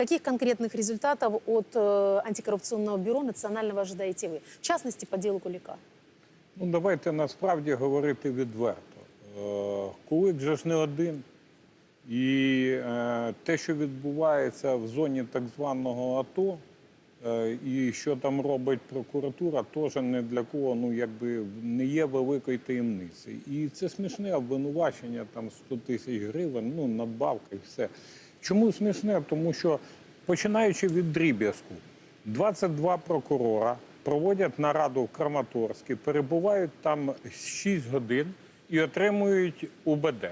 Каких конкретных результатов от э, антикоррупционного бюро национального ожидаете вы? В частности, по делу Кулика. Ну, давайте насправді говорити відверто. Е, Кулик же ж не один. І е, те, що відбувається в зоні так званого АТО, е, і що там робить прокуратура, теж не для кого ну, якби не є великою таємницею. І це смішне обвинувачення, там 100 тисяч гривень, ну, надбавка і все. Чому смішне? Тому що починаючи від дріб'язку, 22 прокурора проводять нараду в Краматорську, перебувають там 6 годин і отримують УБД,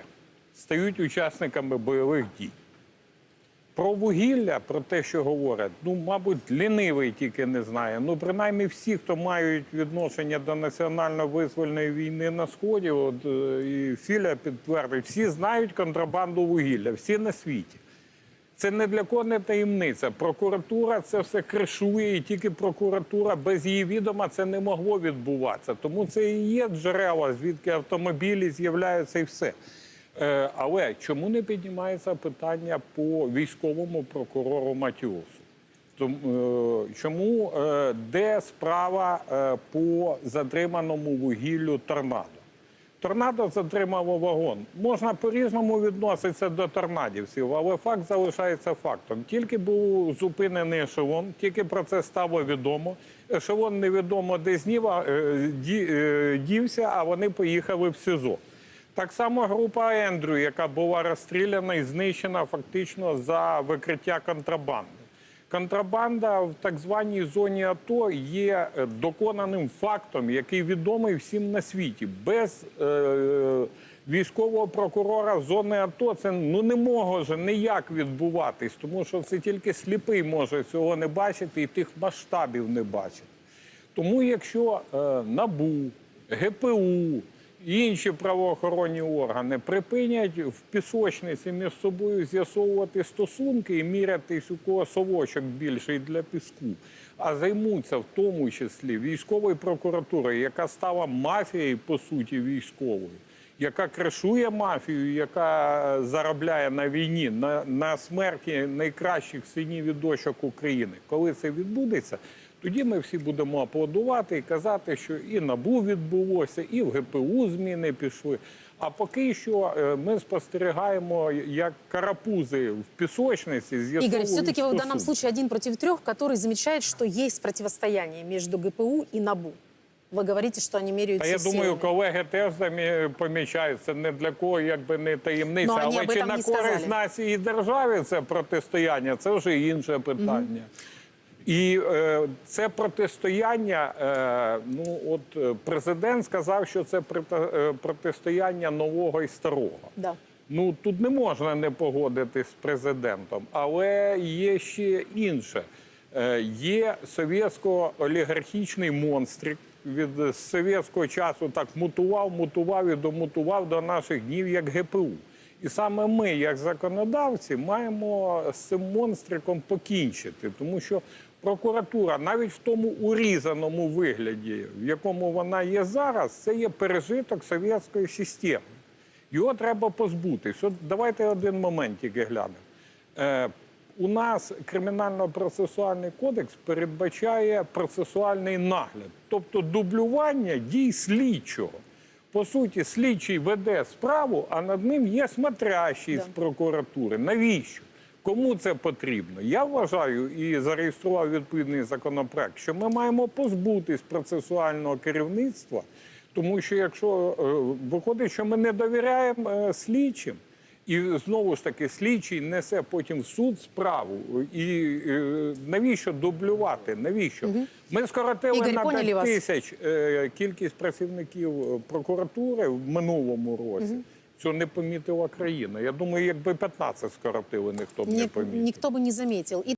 стають учасниками бойових дій. Про вугілля, про те, що говорять, ну, мабуть, лінивий тільки не знає. Ну, принаймні, всі, хто мають відношення до національно-визвольної війни на Сході, от е, і Філя підтвердить, всі знають контрабанду вугілля, всі на світі. Це не для кого не таємниця. Прокуратура це все кришує, і тільки прокуратура без її відома це не могло відбуватися. Тому це і є джерела, звідки автомобілі з'являються і все. Е, але чому не піднімається питання по військовому прокурору Матіосу? Тому, е, чому е, де справа по затриманому вугіллю торнадо? Торнадо затримало вагон. Можна по-різному відноситися до торнадівців, але факт залишається фактом. Тільки був зупинений ешелон, тільки про це стало відомо. Ешелон невідомо де зніва е, е, дівся, а вони поїхали в СІЗО. Так само група Ендрю, яка була розстріляна і знищена фактично за викриття контрабанди. Контрабанда в так званій зоні АТО є е, доконаним фактом, який відомий всім на світі. Без е, військового прокурора зони АТО це ну не може ніяк відбуватись, тому що це тільки сліпий може цього не бачити і тих масштабів не бачити. Тому якщо е, НАБУ, ГПУ інші правоохоронні органи припинять в пісочниці між собою з'ясовувати стосунки і мірятись, у кого совочок більший для піску, а займуться в тому числі військовою прокуратурою, яка стала мафією по суті військовою, яка кришує мафію, яка заробляє на війні, на, на смерті найкращих синів і дочок України. Коли це відбудеться, тоді ми всі будемо аплодувати і казати, що і НАБУ відбулося, і в ГПУ зміни пішли. А поки що е, ми спостерігаємо, як карапузи в пісочниці з'ясовують Игорь, все-таки в данном случае один против трех, который замечает, что есть противостояние между ГПУ и НАБУ. Вы говорите, что они меряются Та я думаю, силами. колеги теж замі- помічають, це не для кого, якби не таємниця. Ну, Але чи на користь сказали. нації і державі це протистояння, це вже інше питання. І е, це протистояння. Е, ну от е, президент сказав, що це е, протистояння нового і старого. Да. Ну тут не можна не погодитись з президентом, але є ще інше. Е, Є совєтсько-олігархічний монстрик від совєтського часу так мутував, мутував і домутував до наших днів як ГПУ. І саме ми, як законодавці, маємо з цим монстриком покінчити, тому що прокуратура, навіть в тому урізаному вигляді, в якому вона є зараз, це є пережиток совєтської системи. Його треба позбутись. От давайте один момент тільки глянемо. У нас кримінально-процесуальний кодекс передбачає процесуальний нагляд, тобто дублювання дій слідчого. По суті, слідчий веде справу, а над ним є смотрящий Да. з прокуратури. Навіщо? Кому це потрібно? Я вважаю і зареєстрував відповідний законопроект, що ми маємо позбутись процесуального керівництва, тому що якщо е, виходить, що ми не довіряємо е, слідчим, і знову ж таки слідчий несе потім в суд справу. І е, навіщо дублювати? Навіщо? Ми скоротили Ігор, на поняли 5 тисяч е, кількість працівників е, прокуратури в минулому році. Цього не помітила країна. Я думаю, якби 15 скоротили, ніхто б не помітив. Ніхто б не заметил. И